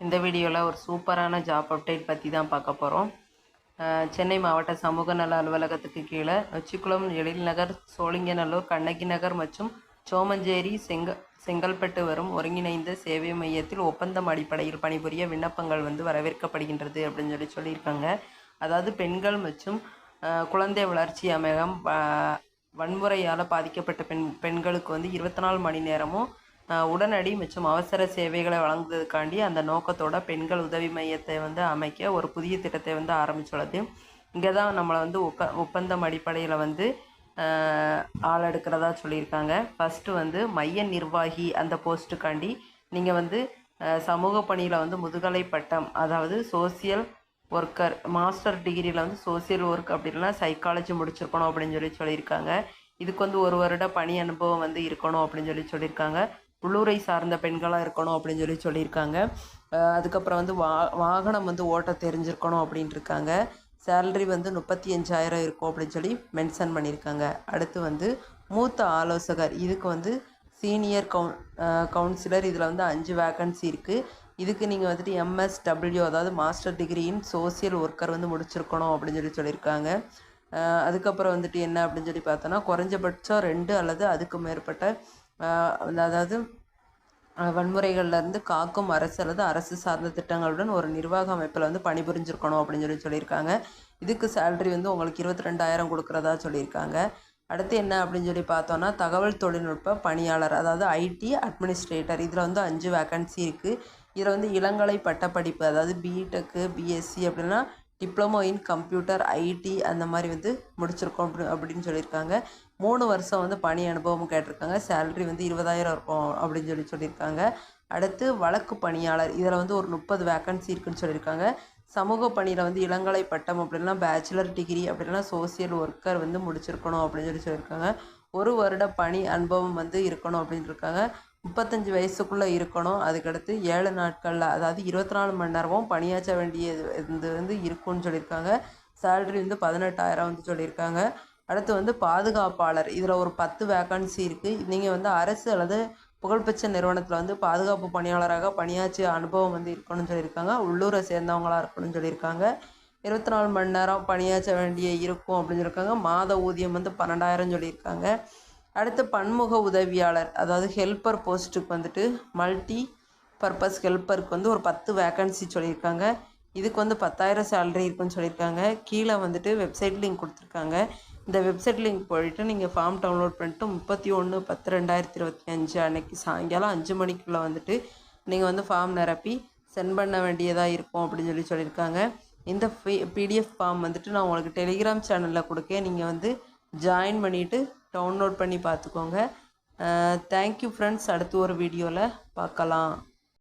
இந்த வீடியோவில் ஒரு சூப்பரான ஜாப் அப்டேட் பற்றி தான் பார்க்க போகிறோம் சென்னை மாவட்ட சமூக நல அலுவலகத்துக்கு கீழே நொச்சிக்குளம் எழில்நகர் சோழிங்கநல்லூர் கண்ணகி நகர் மற்றும் சோமஞ்சேரி செங்க செங்கல்பட்டு வரும் ஒருங்கிணைந்த சேவை மையத்தில் ஒப்பந்தம் அடிப்படையில் பணிபுரிய விண்ணப்பங்கள் வந்து வரவேற்கப்படுகின்றது அப்படின்னு சொல்லி சொல்லியிருக்காங்க. அதாவது பெண்கள் மற்றும் குழந்தை வளர்ச்சி அமையகம் வ- வன்முறையால் பாதிக்கப்பட்ட பெண் பெண்களுக்கு வந்து இருபத்தி நாலு மணி நேரமும் உடனடி மற்றும் அவசர சேவைகளை வழங்குவதற்காண்டி அந்த நோக்கத்தோட பெண்கள் உதவி மையத்தை வந்து அமைக்க ஒரு புதிய திட்டத்தை வந்து ஆரம்பிச்சுள்ளது. இங்கே தான் நம்மளை வந்து ஒப்ப ஒப்பந்தம் அடிப்படையில் வந்து ஆள் எடுக்கிறதா சொல்லியிருக்காங்க. ஃபஸ்ட்டு வந்து மைய நிர்வாகி அந்த போஸ்ட்டுக்காண்டி நீங்கள் வந்து சமூக பணியில் வந்து முதுகலை பட்டம் அதாவது சோசியல் ஒர்க்கர் மாஸ்டர் டிகிரியில் வந்து சோசியல் ஒர்க் அப்படி இல்லைனா சைக்காலஜி முடிச்சிருக்கணும் அப்படின்னு சொல்லி சொல்லியிருக்காங்க. இதுக்கு வந்து ஒரு வருட பணி அனுபவம் வந்து இருக்கணும் அப்படின்னு சொல்லி சொல்லியிருக்காங்க. உள்ளூரை சார்ந்த பெண்களாக இருக்கணும் அப்படின்னு சொல்லி சொல்லியிருக்காங்க. அதுக்கப்புறம் வந்து வா வாகனம் வந்து ஓட்ட தெரிஞ்சிருக்கணும் அப்படின்ட்டுருக்காங்க சேலரி வந்து முப்பத்தி அஞ்சாயிரம் இருக்கும் அப்படின்னு சொல்லி மென்ஷன் பண்ணியிருக்காங்க. அடுத்து வந்து மூத்த ஆலோசகர் இதுக்கு வந்து சீனியர் கவுன் கவுன்சிலர் இதில் வந்து அஞ்சு வேக்கன்சி இருக்குது இதுக்கு நீங்கள் வந்துட்டு எம்எஸ்டபிள்யூ அதாவது master degree in social worker வந்து முடிச்சிருக்கணும் அப்படின்னு சொல்லி சொல்லியிருக்காங்க. அதுக்கப்புறம் வந்துட்டு என்ன அப்படின்னு சொல்லி பார்த்தோன்னா குறைஞ்சபட்சம் ரெண்டு அல்லது அதுக்கு மேற்பட்ட அதாவது வன்முறைகள்லேருந்து இருந்து காக்கும் அரசு அல்லது அரசு சார்ந்த திட்டங்களுடன் ஒரு நிர்வாக அமைப்பில் வந்து பணிபுரிஞ்சிருக்கணும் அப்படின்னு சொல்லி சொல்லியிருக்காங்க. இதுக்கு சேல்ரி வந்து உங்களுக்கு இருபத்தி ரெண்டாயிரம் கொடுக்குறதா சொல்லியிருக்காங்க. அடுத்து என்ன அப்படின்னு சொல்லி பார்த்தோன்னா தகவல் தொழில்நுட்ப பணியாளர் அதாவது ஐடி அட்மினிஸ்ட்ரேட்டர் இதில் வந்து அஞ்சு வேக்கன்சி இருக்குது இதில் வந்து இளங்கலை பட்டப்படிப்பு அதாவது பிடெக்கு பிஎஸ்சி அப்படின்னா டிப்ளமோ இன் கம்ப்யூட்டர் ஐடி அந்த மாதிரி வந்து முடிச்சிருக்கோம் அப்படி அப்படின்னு சொல்லியிருக்காங்க. மூணு வருஷம் வந்து பணி அனுபவம் கேட்டிருக்காங்க. சேலரி வந்து இருபதாயிரம் இருக்கும் அப்படின்னு சொல்லி சொல்லியிருக்காங்க. அடுத்து வழக்கு பணியாளர் இதில் வந்து ஒரு முப்பது வேக்கன்சி இருக்குன்னு சொல்லியிருக்காங்க. சமூக பணியில் வந்து இளங்கலை பட்டம் அப்படின்னா பேச்சுலர் டிகிரி அப்படின்னா சோசியல் ஒர்க்கர் வந்து முடிச்சிருக்கணும் அப்படின்னு சொல்லி சொல்லியிருக்காங்க. ஒரு வருட பணி அனுபவம் வந்து இருக்கணும் அப்படின்னு இருக்காங்க. முப்பத்தஞ்சு வயசுக்குள்ளே இருக்கணும். அதுக்கடுத்து ஏழு நாட்களில் அதாவது இருபத்தி நாலு மணி நேரமும் பணியாற்ற வேண்டியது வந்து இருக்கும்னு சொல்லியிருக்காங்க. சேலரி வந்து பதினெட்டாயிரம் வந்து சொல்லியிருக்காங்க. அடுத்து வந்து பாதுகாப்பாளர். இதில் ஒரு பத்து வேக்கன்சி இருக்குது நீங்கள் வந்து அரசு அல்லது புகழ்பெற்ற நிறுவனத்தில் வந்து பாதுகாப்பு பணியாளராக பணியாற்றிய அனுபவம் வந்து இருக்கணும்னு சொல்லியிருக்காங்க. உள்ளூரை சேர்ந்தவங்களா இருக்கணும்னு சொல்லியிருக்காங்க. இருபத்தி நாலு மணி நேரம் பணியாற்ற வேண்டிய இருக்கும் அப்படின்னு சொல்லியிருக்காங்க. மாத ஊதியம் வந்து பன்னெண்டாயிரம் சொல்லியிருக்காங்க. அடுத்து பன்முக உதவியாளர் அதாவது ஹெல்ப்பர் போஸ்ட்டுக்கு வந்துட்டு மல்டி பர்பஸ் ஹெல்ப்பருக்கு வந்து ஒரு பத்து வேக்கன்சி சொல்லியிருக்காங்க. இதுக்கு வந்து பத்தாயிரம் சேலரி இருக்குன்னு சொல்லியிருக்காங்க. கீழே வந்துட்டு வெப்சைட் லிங்க் கொடுத்துருக்காங்க. இந்த வெப்சைட் லிங்க் போயிட்டு நீங்கள் ஃபார்ம் டவுன்லோட் பண்ணிட்டு முப்பத்தி ஒன்று பத்து ரெண்டாயிரத்தி இருபத்தி அஞ்சு அன்னைக்கு சாயங்காலம் அஞ்சு மணிக்குள்ளே வந்துட்டு நீங்கள் வந்து ஃபார்ம் நிரப்பி சென்ட் பண்ண வேண்டியதாக இருக்கும் அப்படின்னு சொல்லி சொல்லியிருக்காங்க. இந்த பிடிஎஃப் ஃபார்ம் வந்துட்டு நான் உங்களுக்கு டெலிகிராம் சேனலில் கொடுக்க நீங்கள் வந்து ஜாயின் பண்ணிவிட்டு டவுன்லோட் பண்ணி பார்த்துக்கோங்க. தேங்க்யூ ஃப்ரெண்ட்ஸ் அடுத்து ஒரு வீடியோவில் பார்க்கலாம்.